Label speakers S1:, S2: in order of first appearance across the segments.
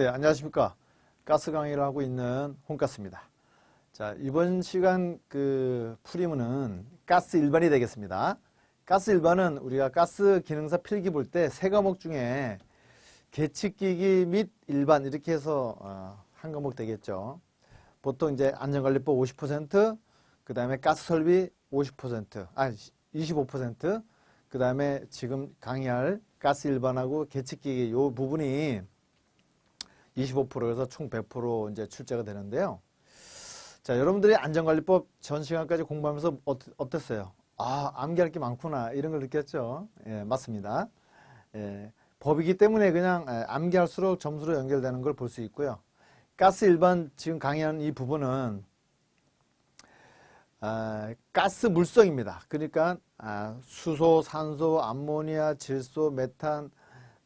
S1: 네, 안녕하십니까. 가스 강의를 하고 있는 홍가스입니다. 자, 이번 시간 그 풀이문은 가스 일반이 되겠습니다. 가스 일반은 우리가 가스 기능사 필기 볼 때 세 과목 중에 계측기기 및 일반 이렇게 해서 어, 한 과목 되겠죠. 보통 이제 안전관리법 50%, 그 다음에 가스 설비 50%, 아, 25%, 그 다음에 지금 강의할 가스 일반하고 계측기기 요 부분이 25%에서 총 100% 이제 출제가 되는데요. 자, 여러분들이 안전관리법 전 시간까지 공부하면서 어, 어땠어요? 아, 암기할 게 많구나. 이런 걸 느꼈죠? 예, 맞습니다. 예, 법이기 때문에 그냥 예, 암기할수록 점수로 연결되는 걸 볼 수 있고요. 가스 일반 지금 강의하는 이 부분은 아, 가스 물성입니다. 그러니까 아, 수소, 산소, 암모니아, 질소, 메탄,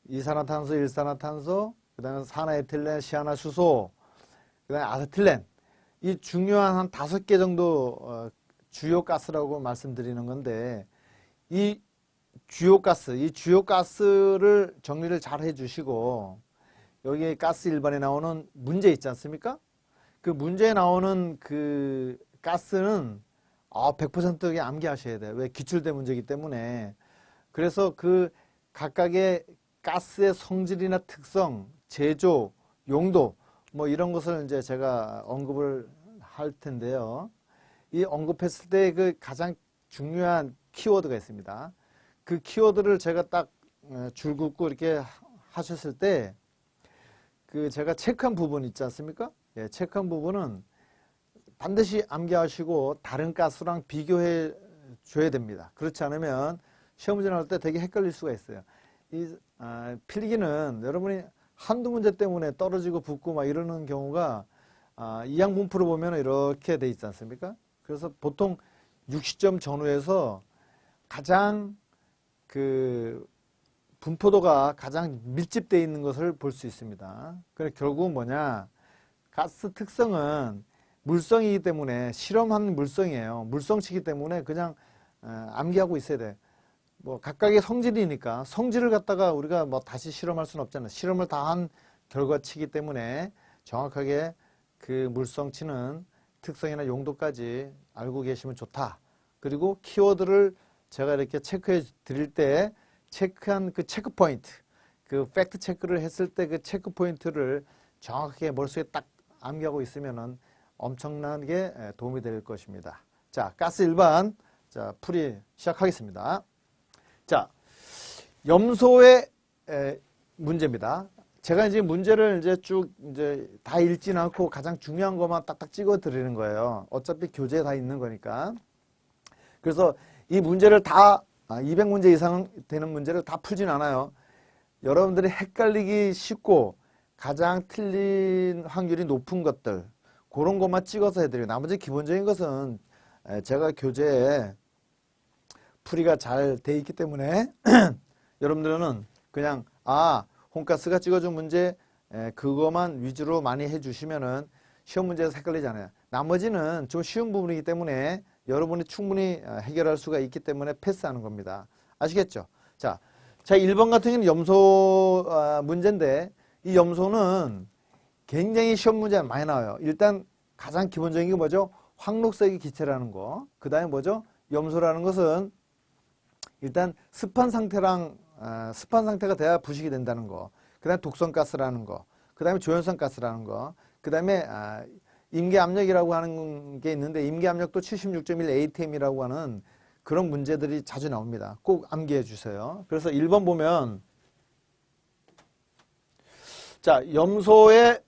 S1: 이산화탄소, 일산화탄소, 그 다음에 산화에틸렌, 시아나수소, 그 다음에 아세틸렌 이 중요한 한 다섯 개 정도 어, 주요 가스라고 말씀드리는 건데 이 주요 가스, 이 주요 가스를 정리를 잘 해주시고 여기 가스 일반에 나오는 문제 있지 않습니까? 그 문제에 나오는 그 가스는 아, 100% 암기하셔야 돼요. 왜 기출대 문제이기 때문에. 그래서 그 각각의 가스의 성질이나 특성, 제조, 용도 뭐 이런 것을 이제 제가 언급을 할 텐데요. 이 언급했을 때 그 가장 중요한 키워드가 있습니다. 그 키워드를 제가 딱 어, 줄 긋고 이렇게 하셨을 때 그 제가 체크한 부분 있지 않습니까? 예, 체크한 부분은 반드시 암기하시고 다른 가스랑 비교해 줘야 됩니다. 그렇지 않으면 시험 문제 나올 때 되게 헷갈릴 수가 있어요. 이 아, 필기는 여러분이 한두 문제 때문에 떨어지고 붙고 막 이러는 경우가 아, 이항 분포를 보면 이렇게 돼 있지 않습니까? 그래서 보통 60점 전후에서 가장 그 분포도가 가장 밀집되어 있는 것을 볼 수 있습니다. 그래 결국은 뭐냐? 가스 특성은 물성이기 때문에 실험한 물성이에요. 물성치기 때문에 그냥 어, 암기하고 있어야 돼. 뭐 각각의 성질이니까 성질을 갖다가 우리가 뭐 다시 실험할 수는 없잖아요. 실험을 다 한 결과치기 때문에 정확하게 그 물성치는 특성이나 용도까지 알고 계시면 좋다. 그리고 키워드를 제가 이렇게 체크해 드릴 때 체크한 그 체크 포인트, 그 팩트 체크를 했을 때 그 체크 포인트를 정확하게 머릿속에 딱 암기하고 있으면은 엄청나게 도움이 될 것입니다. 자, 가스 일반. 자, 풀이 시작하겠습니다. 자, 염소의 에, 문제입니다. 제가 이제 문제를 이제 쭉 이제 다 읽지는 않고 가장 중요한 것만 딱딱 찍어 드리는 거예요. 어차피 교재에 다 있는 거니까. 그래서 이 문제를 다 200문제 이상 되는 문제를 다 풀진 않아요. 여러분들이 헷갈리기 쉽고 가장 틀린 확률이 높은 것들 그런 것만 찍어서 해드려요. 나머지 기본적인 것은 에, 제가 교재에 풀이가 잘 돼 있기 때문에 여러분들은 그냥 아 홍가스가 찍어준 문제 에, 그거만 위주로 많이 해주시면은 시험 문제에서 헷갈리지 않아요. 나머지는 좀 쉬운 부분이기 때문에 여러분이 충분히 어, 해결할 수가 있기 때문에 패스하는 겁니다. 아시겠죠? 자, 자 1번 같은 경우는 염소 아, 문제인데 이 염소는 굉장히 시험 문제 많이 나와요. 일단 가장 기본적인 게 뭐죠? 황록색의 기체라는 거. 그 다음에 뭐죠? 염소라는 것은 일단 습한 상태랑 아, 습한 상태가 돼야 부식이 된다는 거. 그 다음에 독성 가스라는 거. 그 다음에 조연성 가스라는 거. 그 다음에 아, 임계 압력이라고 하는 게 있는데 임계 압력도 76.1 ATM이라고 하는 그런 문제들이 자주 나옵니다. 꼭 암기해 주세요. 그래서 1번 보면 자 염소의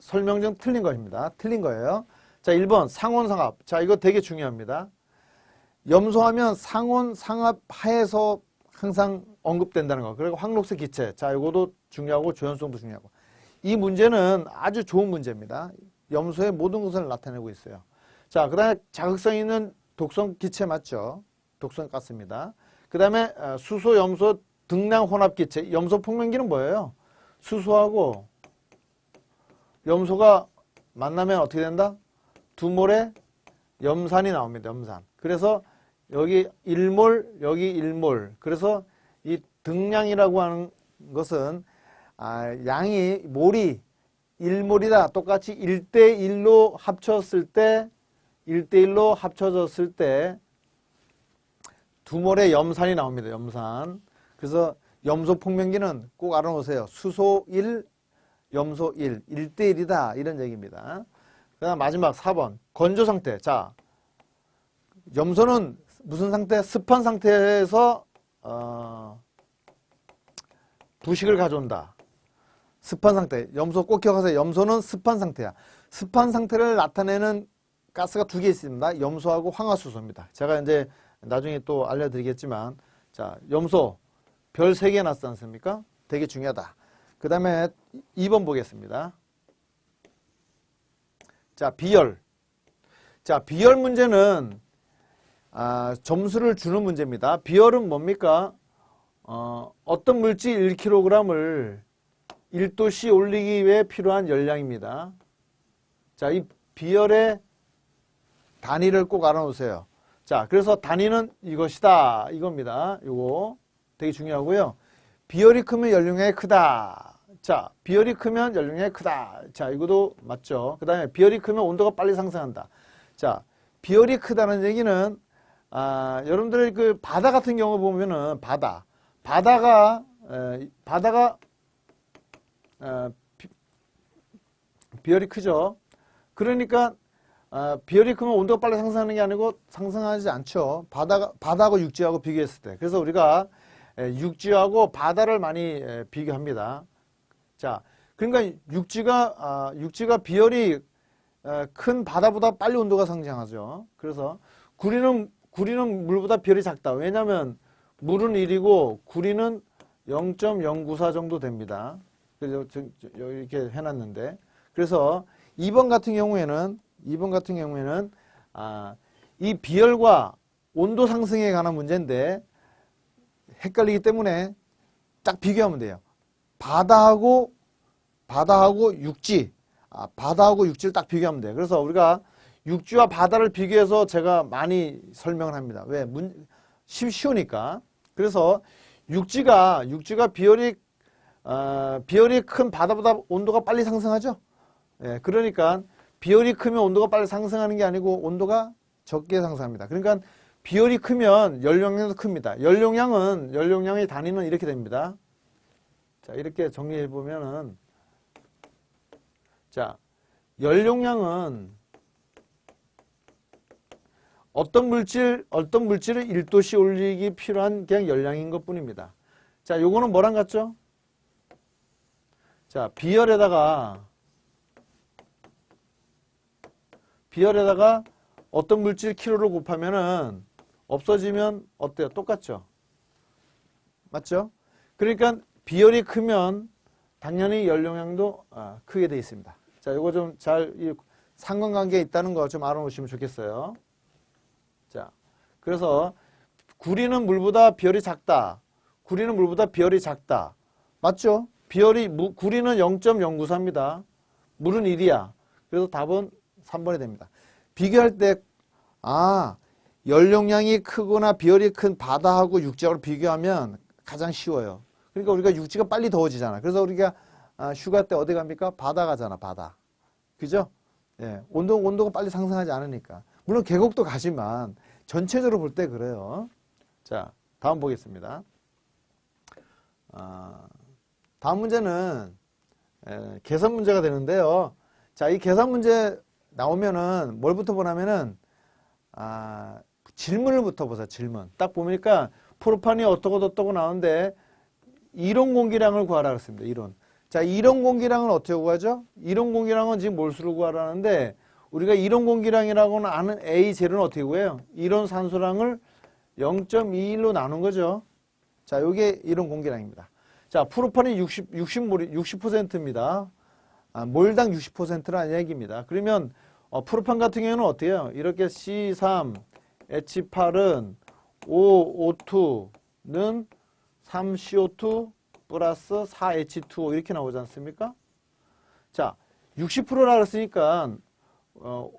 S1: 설명 좀 틀린 것입니다. 틀린 거예요. 자 1번 상온상압. 자 이거 되게 중요합니다. 염소하면 상온 상압 하에서 항상 언급된다는 거. 그리고 황록색 기체. 자 이것도 중요하고 조연성도 중요하고. 이 문제는 아주 좋은 문제입니다. 염소의 모든 것을 나타내고 있어요. 자, 그 다음에 자극성 있는 독성 기체 맞죠? 독성 가스입니다. 그 다음에 수소, 염소, 등량 혼합 기체. 염소 폭맹기는 뭐예요? 수소하고 염소가 만나면 어떻게 된다? 두 몰에 염산이 나옵니다. 염산. 그래서 여기 1몰, 여기 1몰. 그래서 이 등량이라고 하는 것은 아, 양이 몰이 1몰이다. 똑같이 1대1로 합쳤을 때 1대1로 합쳐졌을 때 두 몰의 염산이 나옵니다. 염산. 그래서 염소 폭명기는 꼭 알아놓으세요. 수소 1, 염소 1, 1대1이다. 이런 얘기입니다. 그 다음 마지막 4번. 건조 상태. 자, 염소는 무슨 상태? 습한 상태에서 어, 부식을 가져온다. 습한 상태. 염소 꼭 기억하세요. 염소는 습한 상태야. 습한 상태를 나타내는 가스가 두 개 있습니다. 염소하고 황화수소입니다. 제가 이제 나중에 또 알려드리겠지만, 자, 염소 별 세 개 났지 않습니까? 되게 중요하다. 그 다음에 2번 보겠습니다. 자, 비열. 자, 비열 문제는 아, 점수를 주는 문제입니다. 비열은 뭡니까? 어, 어떤 물질 1kg을 1도씨 올리기 위해 필요한 열량입니다. 자, 이 비열의 단위를 꼭 알아놓으세요. 자, 그래서 단위는 이것이다. 이겁니다. 이거 되게 중요하고요. 비열이 크면 연령량이 크다. 자, 비열이 크면 연령량이 크다. 자, 이것도 맞죠. 그 다음에 비열이 크면 온도가 빨리 상승한다. 자, 비열이 크다는 얘기는 아, 여러분들 그 바다 같은 경우 보면은 바다, 바다가 에, 바다가 에, 비, 비열이 크죠. 그러니까 아, 비열이 크면 온도가 빨리 상승하는 게 아니고 상승하지 않죠. 바다가 바다하고 육지하고 비교했을 때. 그래서 우리가 에, 육지하고 바다를 많이 에, 비교합니다. 자, 그러니까 육지가 아, 육지가 비열이 에, 큰 바다보다 빨리 온도가 상승하죠. 그래서 구리는 구리는 물보다 비열이 작다. 왜냐하면 물은 1이고 구리는 0.094 정도 됩니다. 그래서 이렇게 해놨는데 그래서 2번 같은 경우에는 2번 같은 경우에는 아, 이 비열과 온도 상승에 관한 문제인데 헷갈리기 때문에 딱 비교하면 돼요. 바다하고 바다하고 육지, 아, 바다하고 육지를 딱 비교하면 돼요. 그래서 우리가 육지와 바다를 비교해서 제가 많이 설명을 합니다. 왜? 문, 쉬- 쉬우니까. 그래서 육지가 육지가 비열이 어, 비열이 큰 바다보다 온도가 빨리 상승하죠. 예, 그러니까 비열이 크면 온도가 빨리 상승하는 게 아니고 온도가 적게 상승합니다. 그러니까 비열이 크면 연용량도 큽니다. 연용량은 연용량의 단위는 이렇게 됩니다. 자, 이렇게 정리해 보면은 자, 연용량은 어떤 물질, 어떤 물질을 1도씨 올리기 필요한 그냥 열량인 것 뿐입니다. 자, 요거는 뭐랑 같죠? 자, 비열에다가, 비열에다가 어떤 물질 키로를 곱하면은 없어지면 어때요? 똑같죠? 맞죠? 그러니까 비열이 크면 당연히 연용량도 아, 크게 돼 있습니다. 자, 요거 좀 잘 상관관계에 있다는 거 좀 알아놓으시면 좋겠어요. 자, 그래서 구리는 물보다 비열이 작다. 구리는 물보다 비열이 작다. 맞죠? 비열이 무- 구리는 0.094입니다. 물은 1이야. 그래서 답은 3번이 됩니다. 비교할 때 아, 연용량이 크거나 비열이 큰 바다하고 육지하고 비교하면 가장 쉬워요. 그러니까 우리가 육지가 빨리 더워지잖아. 그래서 우리가 아, 휴가 때 어디 갑니까? 바다 가잖아, 바다. 그죠? 예, 온도, 온도가 빨리 상승하지 않으니까. 물론 계곡도 가지만 전체적으로 볼 때 그래요. 자, 다음 보겠습니다. 아, 다음 문제는 에, 계산 문제가 되는데요. 자, 이 계산 문제 나오면은 뭘부터 보냐면은 아, 질문을 부터 보세요. 질문. 딱 보니까 프로판이 어떠고 어떠고 나오는데 이론 공기량을 구하라 그랬습니다. 이론. 자, 이론 공기량은 어떻게 구하죠? 이론 공기량은 지금 몰수를 구하라는데 우리가 이론 공기량이라고는 아는 A 젤은 어떻게 구해요? 이론 산소량을 0.21로 나눈 거죠. 자, 요게 이론 공기량입니다. 자, 프로판이 60, 60몰이 60%입니다. 아, 몰당 60%라는 얘기입니다. 그러면 어, 프로판 같은 경우는 어때요? 이렇게 C3, H8은 O2는 3CO2 플러스 4H2O 이렇게 나오지 않습니까? 자, 60%라 그랬으니까 어,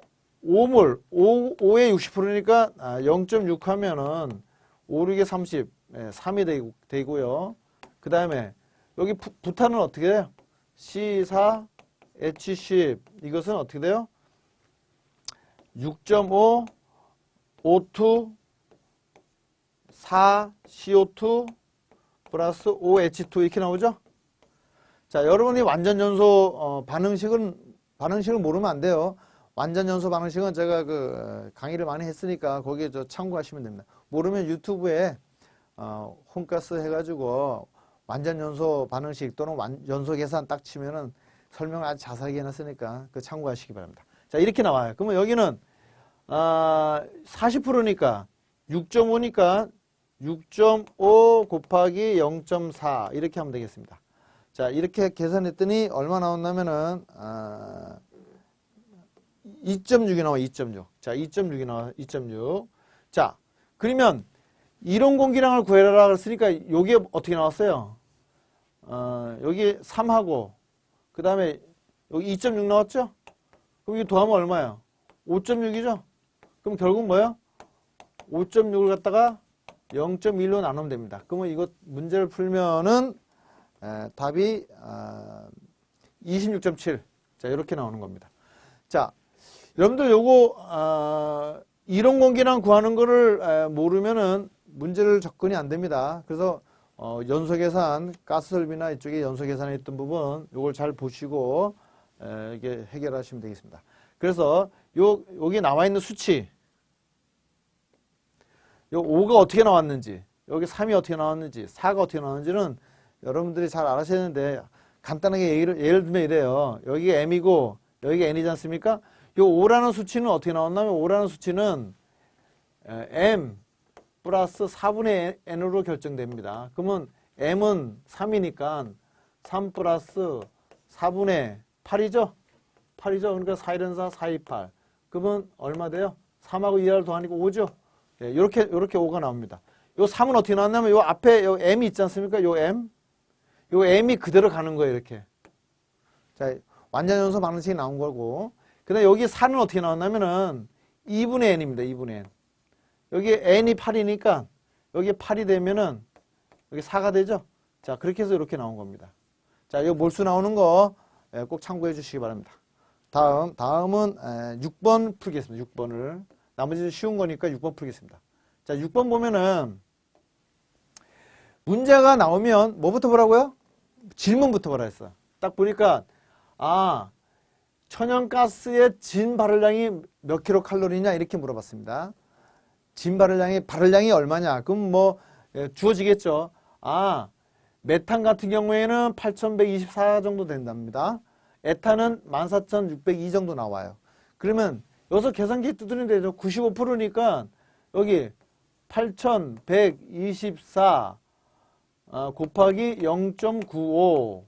S1: 5몰, 5, 5에 60%니까 아, 0.6 하면은 5, 6에 30, 예, 3이 되고, 되고 요. 그 다음에 여기 부, 부탄은 어떻게 돼요? C4, H10 이것은 어떻게 돼요? 6.5 O2 4 CO2 플러스 OH2 이렇게 나오죠? 자, 여러분이 완전 연소 어, 반응식은 반응식을 모르면 안 돼요. 완전 연소 반응식은 제가 그 강의를 많이 했으니까 거기에 저 참고하시면 됩니다. 모르면 유튜브에 어, 홈가스 해가지고 완전 연소 반응식 또는 완, 연소 계산 딱 치면은 설명을 아주 자세하게 해놨으니까 그 참고하시기 바랍니다. 자, 이렇게 나와요. 그러면 여기는 아, 40%니까 6.5니까 6.5 곱하기 0.4 이렇게 하면 되겠습니다. 자, 이렇게 계산했더니 얼마 나왔냐면은 아, 2.6이 나와 2.6. 자, 2.6이 나와 2.6. 자, 그러면 이론 공기량을 구해라 그랬으니까 요게 어떻게 나왔어요? 어, 여기 3하고 그 다음에 여기 2.6 나왔죠? 그럼 이거 더하면 얼마예요? 5.6이죠? 그럼 결국 뭐예요? 5.6을 갖다가 0.1로 나누면 됩니다. 그러면 이거 문제를 풀면은 에, 답이 아, 26.7. 자, 이렇게 나오는 겁니다. 자, 여러분들 요거 아, 이론 공기량 구하는 거를 에, 모르면은 문제를 접근이 안 됩니다. 그래서 어, 연소 계산, 가스 설비나 이쪽에 연소 계산에 있던 부분 요걸 잘 보시고 에, 이게 해결하시면 되겠습니다. 그래서 요 여기 나와 있는 수치 요 5가 어떻게 나왔는지, 여기 3이 어떻게 나왔는지, 4가 어떻게 나왔는지는 여러분들이 잘 알아셔야 되는데 간단하게 예를, 예를 들면 이래요. 여기가 M이고 여기가 N이지 않습니까? 요 5라는 수치는 어떻게 나왔냐면 5라는 수치는 에, M 플러스 4분의 N으로 결정됩니다. 그러면 M은 3이니까 3 플러스 4분의 8이죠? 8이죠? 그러니까 4 1은 4, 4, 2, 8. 그러면 얼마 돼요? 3하고 2를 더하니까 5죠? 예, 요렇게, 요렇게 5가 나옵니다. 요 3은 어떻게 나왔냐면 요 앞에 요 M이 있지 않습니까? 요 M. 요 M이 그대로 가는 거예요, 이렇게. 자, 완전 연소 반응식이 나온 거고. 그 다음에 여기 4는 어떻게 나왔냐면은 2분의 N입니다, 2분의 N. 여기 N이 8이니까 여기 8이 되면은 여기 4가 되죠? 자, 그렇게 해서 이렇게 나온 겁니다. 자, 이 몰수 나오는 거 꼭 참고해 주시기 바랍니다. 다음, 다음은 6번 풀겠습니다. 6번을. 나머지는 쉬운 거니까 6번 풀겠습니다. 자, 6번 보면은 문제가 나오면 뭐부터 보라고요? 질문부터 보라 했어. 딱 보니까 아, 천연가스의 진 발열량이 몇 킬로 칼로리냐 이렇게 물어봤습니다. 진 발열량이 발열량이 얼마냐? 그럼 뭐 예, 주어지겠죠. 아, 메탄 같은 경우에는 8124 정도 된답니다. 에탄은 14602 정도 나와요. 그러면 여기서 계산기 두드리면 되죠. 95%니까 여기 8124 아, 곱하기 0.95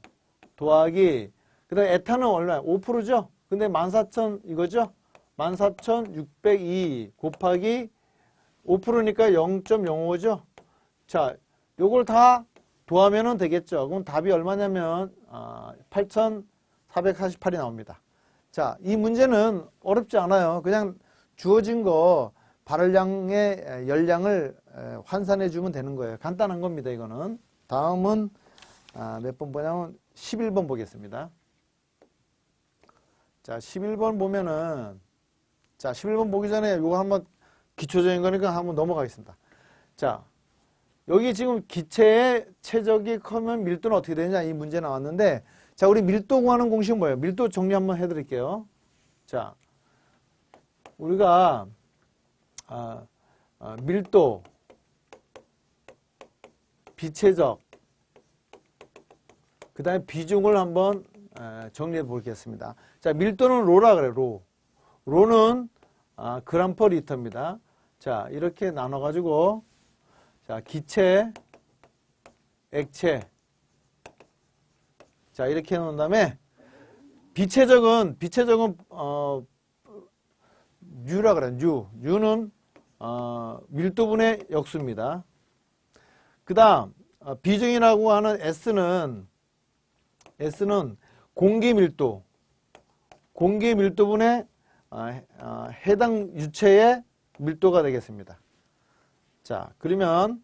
S1: 더하기 그 다음에 에탄은 얼마야? 5%죠? 근데 14,000 이거죠? 14,602 곱하기 5%니까 0.05죠? 자, 요걸 다 더하면은 되겠죠. 그럼 답이 얼마냐면 아, 8,448이 나옵니다. 자, 이 문제는 어렵지 않아요. 그냥 주어진 거 발열량의 열량을 환산해 주면 되는 거예요. 간단한 겁니다, 이거는. 다음은 아, 몇 번 보냐면 11번 보겠습니다. 자, 11번 보면은 자, 11번 보기 전에 이거 한번 기초적인 거니까 한번 넘어가겠습니다. 자, 여기 지금 기체의 최적이 커면 밀도는 어떻게 되느냐 이 문제 나왔는데 자, 우리 밀도 구하는 공식은 뭐예요? 밀도 정리 한번 해 드릴게요. 자, 우리가 아, 아, 밀도, 비체적, 그 다음에 비중을 한번 에, 정리해 보겠습니다. 자, 밀도는 로라 그래요, 로. 로는 아, 그람 퍼 리터입니다. 자, 이렇게 나눠 가지고, 자, 기체, 액체, 자, 이렇게 해 놓은 다음에, 비체적은, 비체적은, 어, 뉴라 그래, 뉴. 뉴는, 어, 밀도분의 역수입니다. 그 다음, 어, 비중이라고 하는 S는, S는 공기 밀도, 공기 밀도분의 어, 해- 어, 해당 유체의 밀도가 되겠습니다. 자, 그러면,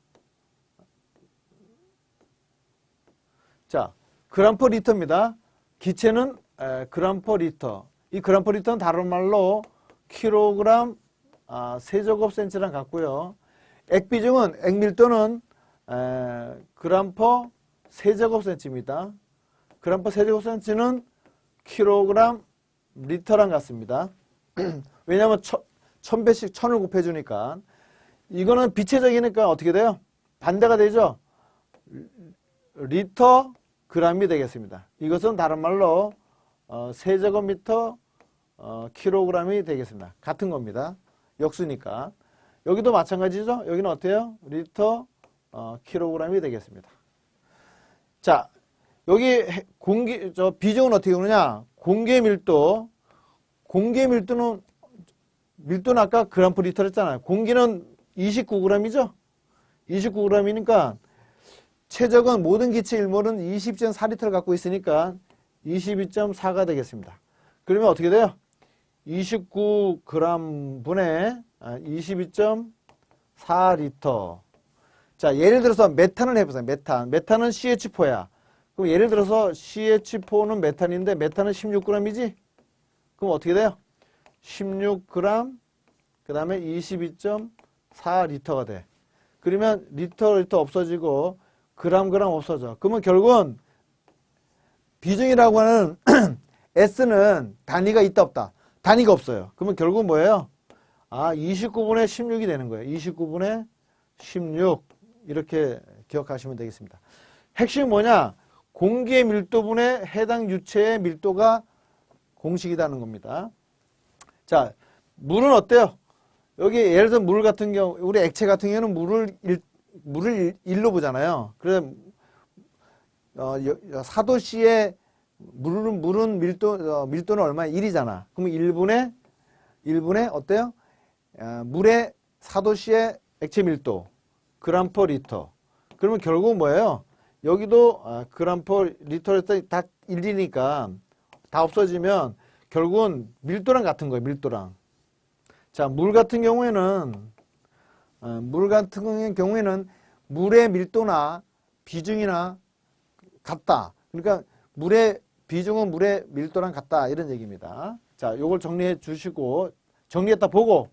S1: 자, 그람 퍼 리터입니다. 기체는 에, 그램 퍼 리터. 이 그램 퍼 리터는 다른 말로 킬로그램 아, 세제곱 센치랑 같고요. 액비중은 액밀도는 에, 그램 퍼 세제곱 센치입니다. 그램 퍼 세제곱 센치는 킬로그램 리터랑 같습니다. 왜냐하면 천, 천 배씩 천을 곱해주니까 이거는 비체적이니까 어떻게 돼요? 반대가 되죠. 리터 그램이 되겠습니다. 이것은 다른 말로 어, 세제곱미터 어, 킬로그램이 되겠습니다. 같은 겁니다. 역수니까. 여기도 마찬가지죠. 여기는 어때요? 리터 어, 킬로그램이 되겠습니다. 자, 여기 해- 공기 저 비중은 어떻게 되느냐? 공개 밀도 공개 밀도는 밀도는 아까 그램 퍼 리터 했잖아요. 공기는 29g이죠. 29g이니까 최적은 모든 기체 일몰은 20.4리터를 갖고 있으니까 22.4가 되겠습니다. 그러면 어떻게 돼요? 29g 분의 아, 22.4리터. 자, 예를 들어서 메탄을 해보세요. 메탄. 메탄은 CH4야. 그럼 예를 들어서 CH4는 메탄인데 메탄은 16g이지? 그럼 어떻게 돼요? 16g 그 다음에 22.4리터가 돼. 그러면 리터 리터 없어지고 그람 그람 없어져. 그러면 결국은 비중이라고 하는 S는 단위가 있다 없다. 단위가 없어요. 그러면 결국은 뭐예요? 아 29분의 16이 되는 거예요. 29분의 16 이렇게 기억하시면 되겠습니다. 핵심이 뭐냐? 공기의 밀도분의 해당 유체의 밀도가 공식이라는 겁니다. 자, 물은 어때요? 여기 예를 들어 물 같은 경우, 우리 액체 같은 경우는 물을 일, 물을 일, 로 보잖아요. 그래서 어, 사도씨의 물은 물은 밀도 어, 밀도는 얼마? 1이잖아. 그러면 1분의 1분의 어때요? 어, 물의 사도씨의 액체 밀도 그램 퍼 리터. 그러면 결국은 뭐예요? 여기도 아, 그램 퍼 리터를 다 1이니까 다 없어지면 결국은 밀도랑 같은 거예요. 밀도랑. 자, 물 같은 경우에는 어, 물 같은 경우에는 물의 밀도나 비중이나 같다. 그러니까 물의 비중은 물의 밀도랑 같다 이런 얘기입니다. 자, 요걸 정리해 주시고 정리했다 보고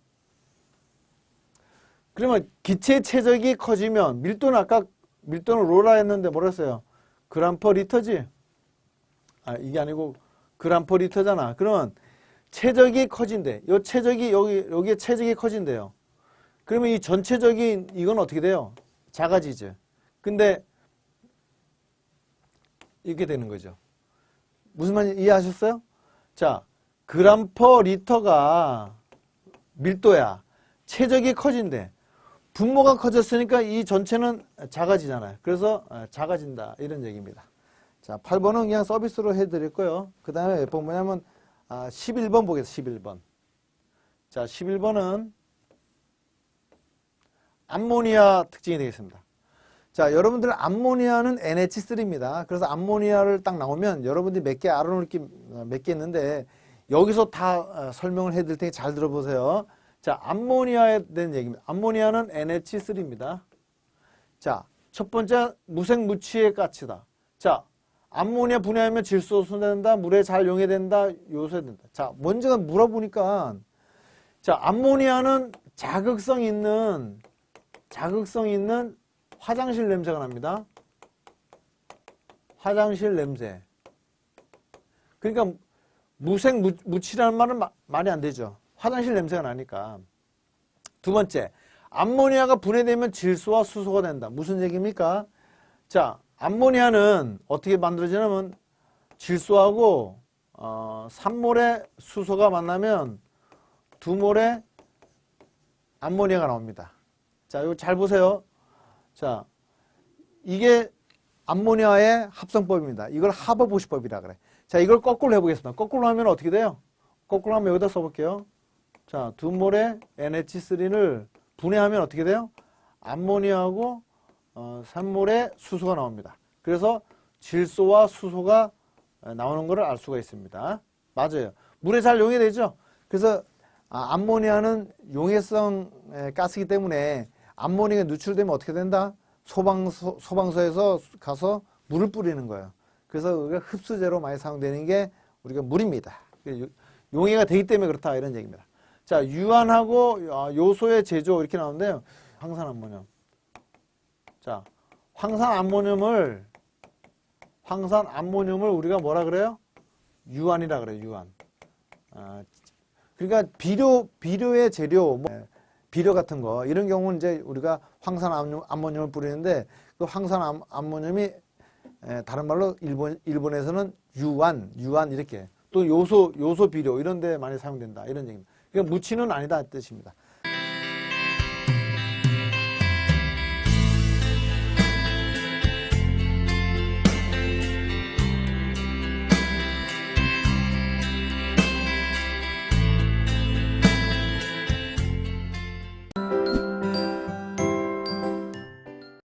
S1: 그러면 기체 체적이 커지면 밀도는 아까 밀도는 로라 했는데 뭐라 했어요? 그람 퍼 리터지? 아, 이게 아니고 그람 퍼 리터잖아. 그러면 체적이 커진대. 요 체적이 여기 여기에 체적이 커진대요. 그러면 이 전체적인 이건 어떻게 돼요? 작아지죠. 근데 이렇게 되는 거죠. 무슨 말인지 이해하셨어요? 자, 그람 퍼 리터가 밀도야. 체적이 커진대. 분모가 커졌으니까 이 전체는 작아지잖아요. 그래서 어, 작아진다. 이런 얘기입니다. 자, 8번은 그냥 서비스로 해드릴 거예요. 그 다음에 몇 번 뭐냐면 아, 11번 보겠습니다. 11번. 자, 11번은 암모니아 특징이 되겠습니다. 자, 여러분들 암모니아는 NH3입니다. 그래서 암모니아를 딱 나오면 여러분들이 몇 개 알아놓을 게 몇 개 있는데 여기서 다 어, 설명을 해드릴 테니 잘 들어보세요. 자, 암모니아에 대한 얘기입니다. 암모니아는 NH3입니다. 자, 첫 번째 무색무취의 가치다. 자, 암모니아 분해하면 질소 순환된다. 물에 잘 용해된다. 요소된다. 자, 먼저 물어보니까 자, 암모니아는 자극성 있는 자극성 있는 화장실 냄새가 납니다. 화장실 냄새. 그러니까 무색 무, 무취라는 말은 마- 말이 안 되죠. 화장실 냄새가 나니까. 두 번째, 암모니아가 분해되면 질소와 수소가 된다. 무슨 얘기입니까? 자, 암모니아는 어떻게 만들어지냐면 질소하고 어, 3몰의 수소가 만나면 두 몰의 암모니아가 나옵니다. 자, 이거 잘 보세요. 자, 이게 암모니아의 합성법입니다. 이걸 하버보시법이라 그래. 자, 이걸 거꾸로 해보겠습니다. 거꾸로 하면 어떻게 돼요? 거꾸로 하면 여기다 써볼게요. 자, 두 몰의 NH3를 분해하면 어떻게 돼요? 암모니아하고 어, 3몰의 수소가 나옵니다. 그래서 질소와 수소가 어, 나오는 것을 알 수가 있습니다. 맞아요. 물에 잘 용해되죠? 그래서 아, 암모니아는 용해성 에, 가스이기 때문에 암모니아가 누출되면 어떻게 된다? 소방서, 소방서에서 가서 물을 뿌리는 거예요. 그래서 우리가 흡수제로 많이 사용되는 게 우리가 물입니다. 그 용해가 되기 때문에 그렇다 이런 얘기입니다. 자, 유한하고 아, 요소의 제조 이렇게 나오는데요. 황산 암모늄. 자, 황산 암모늄을 황산 암모늄을 우리가 뭐라 그래요? 유한이라 그래요. 유한. 아, 그러니까 비료 비료의 재료 뭐 예, 비료 같은 거 이런 경우는 이제 우리가 황산 암모늄 을 뿌리는데 그 황산 암 모늄이 예, 다른 말로 일본 일본에서는 유한 유한 이렇게 또 요소 요소 비료 이런 데 많이 사용된다 이런 얘기입니다. 그러니까 무치는 아니다 뜻입니다.